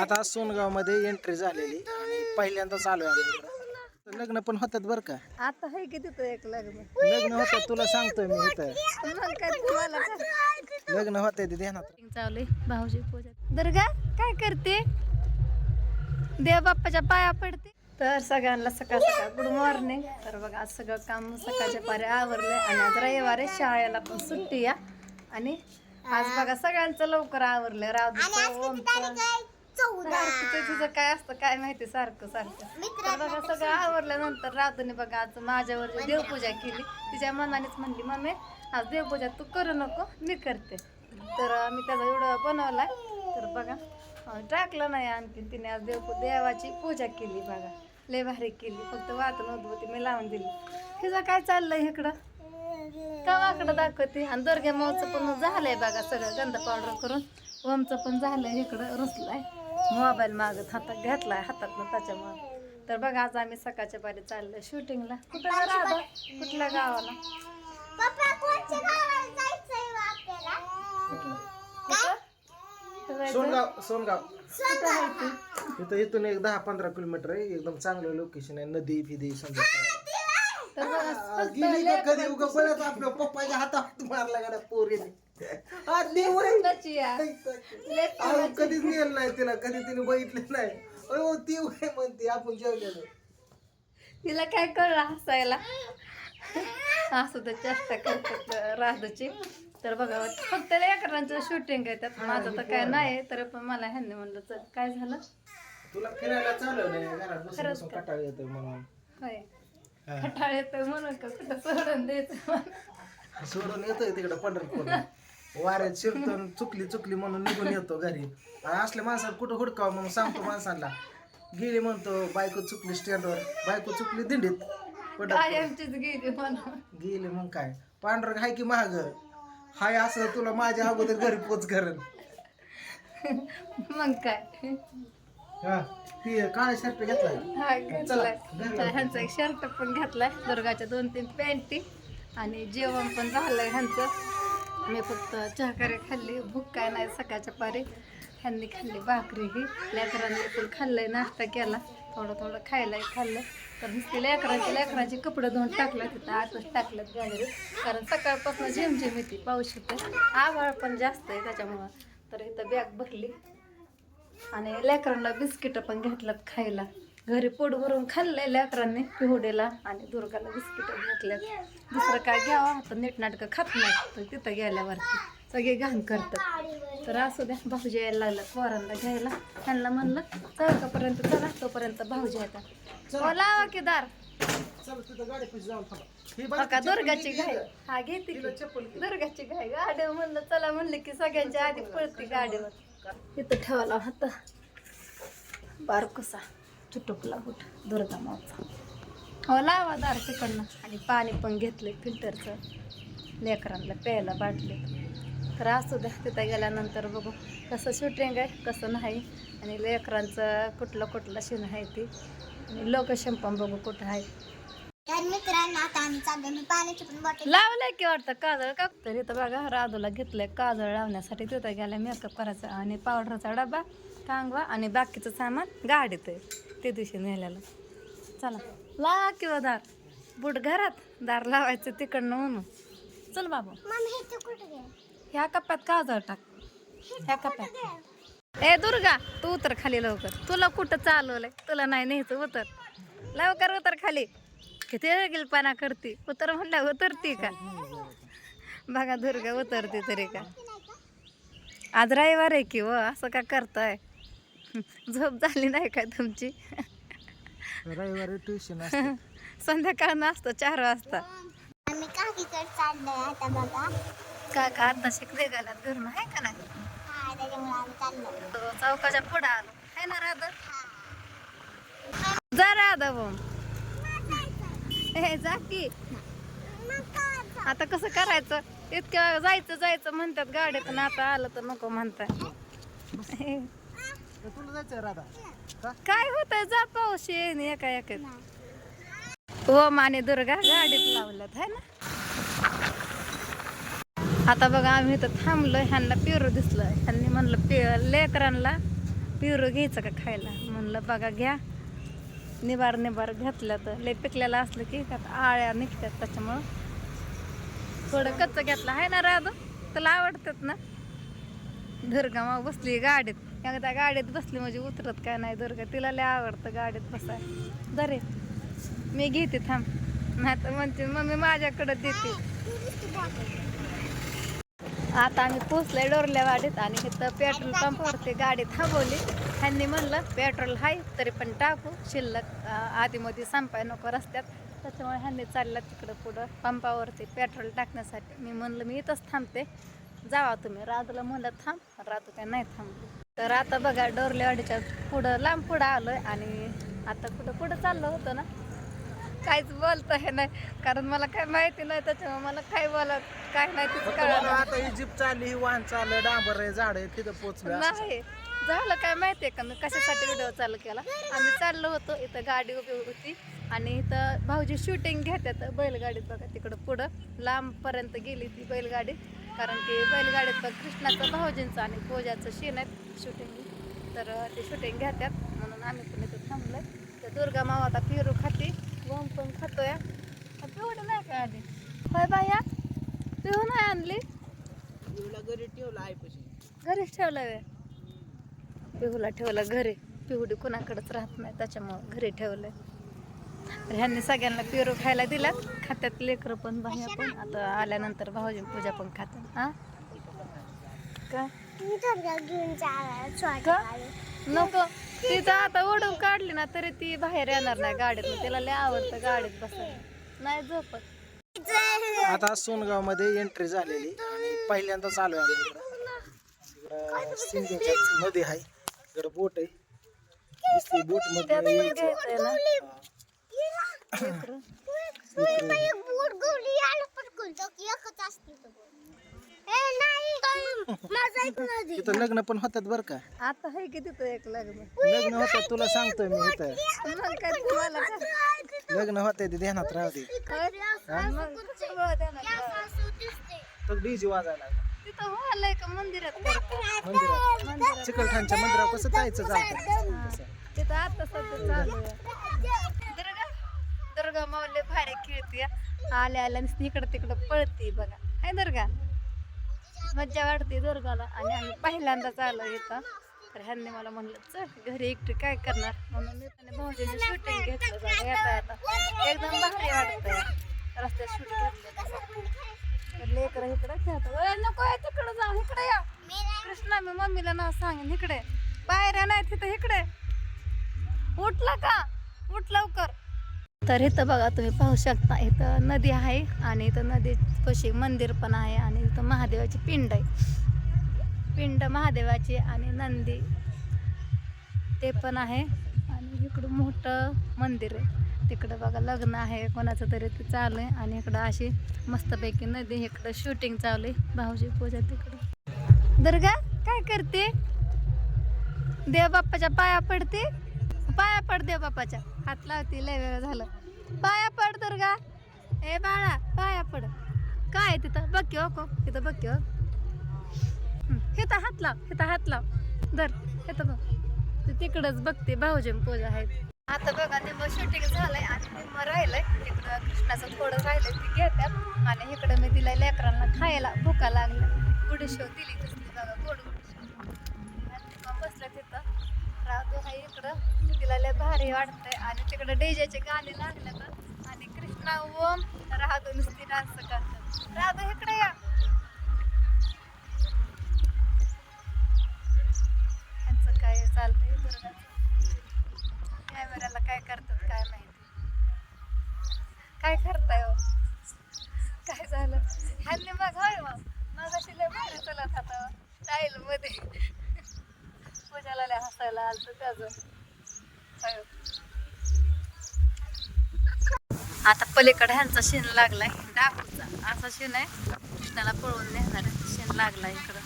आता सोनगावमध्ये एंट्री झालेली. आणि पहिल्यांदाच आलोय आम्ही इकडं. तर लग्न पण होतात बरं का? आता आहे की तिथं एक लग्न. लग्न होतात तुला सांगतोय मी इथं. मग काय तुम्हाला लग्न होतंय ते ध्यानात चालू भाऊजी पूजा दुर्गा काय करते? देव बाप्पाच्या पाया पडते. तर सगळ्यांना सकाळ सकाळ गुड मॉर्निंग तर बघा आज सगळं काम सकाळच्या पारे आवरलंय आणि आज रविवार आहे शाळेला पण सुट्टी या आणि आज बघा सगळ्यांचं लवकर आवरलंय. राजूचं ओमचं सारखं तुझं काय असतं काय माहिती सारखं सारखं. तर बघा सगळं आवरल्यानंतर राधूने बघा आज माझ्यावर जी देवपूजा केली तिच्या मनानेच म्हणली मम्मी आज देवपूजा तू करू नको मी करते. तर मी त्याचा एवढं बनवलाय. तर बघा टाकलं नाही आणखी तिने आज देव देवाची पूजा केली बघा. लय भारी केली फक्त वाचन होती मी लावून दिली. तिचं काय चाललंय इकडं? कवाकडं दाखवते? आणि दुर्गा मावचं पण झालंय बघा सगळं गंध पावडर करून. ओमचं पण झालंय इकडं रुसलाय. मोबाईल मागत हातात घेतलाय हातात त्याच्यामुळे. तर बघा आज आम्ही सकाळच्या पारी चाललोय शूटिंगला. कुठं राहतो कुठल्या गावाला? जायचं? सोनगाव सोनगाव? इथं इथून एक दहा पंधरा किलोमीटर आहे. एकदम चांगलं लोकेशन आहे. नदी फिदी समजा गेली का कधी उगा बरंच आपल्या पप्पाच्या हातात मारला गाड्या पोरीने. वय. अहो. कधीच नेलं नाही तिला कधी तिने बघितलं नाही. अहो ती वय म्हणते आपण जेवलेलो. तिला काय कळलं हसायला? असं तर चेष्टा करतात राधाची. तर बघा फक्त लेकरांचं शूटिंग आहे त्यात. माझं तर काय नाही तर पण मला ह्यांनी म्हणलं चल काय झालं? तुला फिरायला घरात बसून बसून कटाळ येतोय म्हणून. होय. हा. खटाळ येतोय म्हणून का? कुठं सोडून द्यायचं? सोडून येतोय तिकडे पंढरपूर वाऱ्यात शिरतो चुकली चुकली म्हणून निघून येतो घरी. आणि असल्या माणसाला कुठं हुडकावं म्हणून सांगतो माणसाला. गेली म्हणतो बायको चुकली स्टँडवर. बायको चुकली दिंडीत. पडत कायमचीच गेली म्हणून. गेली मग काय? पांढरं हाय की महाग हाय असं तुला माझ्या अगोदर घरी पोच करण मग काय? हा ती काळा शर्ट हा घेतलाय. ह्यांचा एक शर्ट पण घेतलाय. दुर्गाच्या दोन तीन पॅन्टी. आणि जेवण पण झालंय ह्यांचं. मी फक्त चहाकारी खाल्ली. भूक काय नाही सकाळच्या पारी. ह्यांनी खाल्ली भाकरी ही. लेकरांनी पण खाल्लंय नाश्ता केला. थोडं थोडं खायलाही खाल्लं. तर नुसती लेकरांची लेकरांची कपडे धुवून टाकलं तिथं आतच टाकलं गाडीवर कारण सकाळपासून झिमझिम येते पाऊस येते आभाळ पण जास्त आहे त्याच्यामुळं. तर इथं बॅग भरली. आणि लेकरांना बिस्किटं पण घेतलं खायला. घरी पोट भरून खाल्लंय लेकरांनी पिहुडेला आणि दुर्गाला बिस्किट घेतल्यात. दुसरं काय घ्यावं? आता नीटनाटकं खात नाही तर तिथं गेल्यावरती सगळे घाण करतात. तर असू द्या भाऊजी यायला लागलं पोरांना घ्यायला. त्यांना म्हणलं चौकापर्यंत चला तोपर्यंत भाऊजी येतात. हो लावा की दार. ही बघा दुर्गाची घाई. हा घेते. दुर्गाची घाई. गाडीवर म्हणलं चला म्हणलं की सगळ्यांच्या आधी पळते गाडीवर. इथं ठेवला होता. बारकुसा. चुटुकला कुठ दुर्गामावचा हो लावा दार तिकडनं आणि पाणी पण घेतलं फिल्टरचं. लेकरांना प्यायला बाटले. तर असू द्या तिथं गेल्यानंतर बघू कसं शूटिंग आहे कसं नाही. आणि लेकरांचं कुठलं कुठलं शिन आहे ती. आणि लोकेशन पण बघू कुठं आहे. तर मित्रांनो आता आम्ही चाललो मी पाण्याची पण बॉटल लावलंय की वाटतं? काजळ का तर? इथं बघा राधूला घेतलंय काजळ लावण्यासाठी. तिथं गेल्या मेकअप करायचा आणि पावडरचा डबा कांगवा आणि बाकीचं सामान गाडीत आहे. ते दिवशी नेलेलं. चला लावा किंवा दार. बुट घरात दार लावायचं तिकडनं म्हणून. चल बाबू. गेली? ह्या कप्प्यात काजळ टाक. ह्या कप्प्यात ए दुर्गा तू उतर खाली लवकर. तुला कुठं चालवलंय? तुला नाही न्यायचं उतर. लवकर उतर खाली. किती गिलपाना करते. उतर म्हणल्या उतरती का? बघा दुर्गा उतरते तरी का? आज रविवार आहे की व असं का करताय? झोप झाली नाही काय तुमची? रविवारी ट्युशन संध्याकाळ नसतं चार वाजता. आम्ही काकीकडे चाललोय आता बघा. का का आता शिकले घरून आहे का नाही? हा चौकाच्या पुढे आलो. आहे ना राधा? जा राधा बोम हे जा की. आता कसं करायचं? इतक्या जायचं जायचं म्हणतात गाडीतून आता आलं तर नको तुला राधा. का? काय होतंय? जा पाऊस येईन एका एका ओम आणि दुर्गा गाडीत लावल्यात है ना? आता बघा आम्ही इथं थांबलो ह्यांना पेरू दिसलं ह्यांनी म्हणलं पे लेकरांना पिवरं घ्यायचं का खायला? म्हणलं बघा घ्या. निबार निबार घेतलं तर लय पिकलेलं असलं की त्यात आळ्या निघतात त्याच्यामुळं. थोडं कच्च घेतलं. आहे ना राधू? तुला आवडतात ना? दुर्गा मग बसली गाडीत. एकदा गाडीत बसली म्हणजे उतरत काय नाही दुर्गा. तिला लय आवडतं गाडीत बसाय दरे मी घेते थांब. नाही तर म्हणते मम्मी माझ्याकडं देते. आता आम्ही पोचलोय डोरल्या वाडीत आणि इथं पेट्रोल पंपावरती गाडी थांबवली. ह्यांनी म्हणलं पेट्रोल हाय तरी पण टाकू. शिल्लक आधीमध्ये संपाय नको रस्त्यात. त्याच्यामुळे ह्यांनी चाललं तिकडं पुढं पंपावरती पेट्रोल टाकण्यासाठी. मी म्हणलं मी इथंच थांबते. जावा तुम्ही. राधूला म्हणलं थांब. राधू काय नाही थांबली. तर आता बघा डोरलेवाडीच्या पुढं लांब पुढं आलोय आणि आता कुठं पुढं चाललं होतं ना काहीच बोलता हे नाही. कारण मला काय माहिती नाही त्याच्यामुळे मला काय बोला काय नाही तिचं कळलं. आता ही जीप चालली ही वाहन चाललं डांबर आहे झाड आहे तिथं पोचलं असं नाही. झालं काय माहितीये का? मी कशासाठी व्हिडिओ चालू केला? आम्ही चाललो होतो इथं गाडी उभी होती आणि इथं भाऊजी शूटिंग घेतात बैलगाडीत बघा तिकडं पुढं. लांबपर्यंत गेली ती बैलगाडी. कारण की बैलगाडीत बघ कृष्णाचं भाऊजींचं आणि पूजाचं शीन आहेत शूटिंग तर ते शूटिंग घेतात. म्हणून आम्ही पण इथं थांबलोय. तर दुर्गा माव आता पेरू खाती. वम पण खातोय. पिवडं नाही काय आधी. होय बाया? पिहू नाही आणली? पिऊला घरी ठेवलं आहे पशी घरीच ठेवलं वे पिहूला ठेवलं घरी. पिहुडी कोणाकडेच राहत नाही त्याच्यामुळं घरी ठेवलंय. तर ह्यांनी सगळ्यांना पेरू खायला दिला खात्यात लेकरं पण बाह्या पण. आता आल्यानंतर भाऊजी पूजा पण खातात हा का? नको. तिथं आता ओढून काढली ना तरी ती बाहेर येणार नाही गाडीत. तिला लय आवडतं गाडीत बसायला. नाही झोपत. आता सोनगावमध्ये एंट्री झालेली आणि पहिल्यांदाच आम्ही सिंधूच्या नदी आहे. इकडं बोट आहे. बोट त्यात मध्ये ना. बूट गोली आलं पण गुलतो की एकच असते तिथं लग्न पण होतात बरं का. आता आहे की तिथं एक लग्न. लग्न होतात तुला सांगतोय मी इथं. मग काय तुम्हाला? लग्न होतंय ते ध्यानात राहू दे. होय? मग सगळं देणार का? तर डीजे वाजायला. तिथं व्हायलंय का मंदिरात? मंदिरात. मंदिरात. चिकलठाणच्या मंदिरावर कसं जायचं हा. तिथं आता सध्या चालू आहे. दुर्गा दुर्गा माऊली भारी खेळते आल्या आल्या इकडं तिकडं पळते बघा. हाय दुर्गा? मज्जा वाटते दुर्गाला आणि आम्ही पहिल्यांदाच आलो इथं. तर ह्यांनी मला म्हणलं चल घरी एकटी काय करणार? म्हणून मी त्याने भाऊजीने शूटिंग घेतलं बघा येता येता एकदम भारी वाटतंय. रस्त्यात शूट घेतलं लेकरं इकडं खेळतात "ओय, नको आहे तिकडं जाऊ इकडे या. कृष्णा मी मम्मीला नाव सांगेन इकडे. पायऱ्या नाही तिथं इकडे. उठला का? उठ लवकर. तर इथं बघा तुम्ही पाहू शकता इथं नदी आहे आणि इथं नदी कशी मंदिर पण आहे आणि इथं महादेवाची पिंड आहे. पिंड महादेवाची आणि नंदी ते पण आहे आणि इकडं मोठं मंदिर आहे. तिकडं बघा लग्न आहे कोणाचं तरी ते चालू आहे आणि इकडं अशी मस्तपैकी नदी इकडं शूटिंग चालू आहे. भाऊजी पूजा तिकडं. दुर्गा काय करते? देवबाप्पाच्या पाया पडते? पाया पड देव बाप्पाच्या हात लावते लय वेळ झालं. पाया पड दुर्गा ए बाळा पाया पड. काय आहे तिथं? बघ की हो, को तिथं बघ की हो. इथं हात लाव इथं हात लाव. धर इथं बघ. तिकडंच बघते भाऊजी पूजा आहेत. आता बघा निम्म शूटिंग झालंय आणि निम्म राहिलंय. तिकडं कृष्णाचं थोडं राहिलंय ते घेतात. आणि इकडं मी दिलंय लेकरांना खायला भुका लागल्या. गुडशेव दिली तसली बघा गोड आहे इकडं. तिला लय भारी वाटतंय. आणि तिकडं डेजेचे गाणे लागले तर आणि कृष्णा ओम राधू नुसती डान्स करतात. राधू इकडे या. आता पलीकडे ह्यांचा शेण लागलाय. डाकूचा असा शेण आहे. कृष्णाला पळवून नेणार आहे. शेण लागलाय इकडं.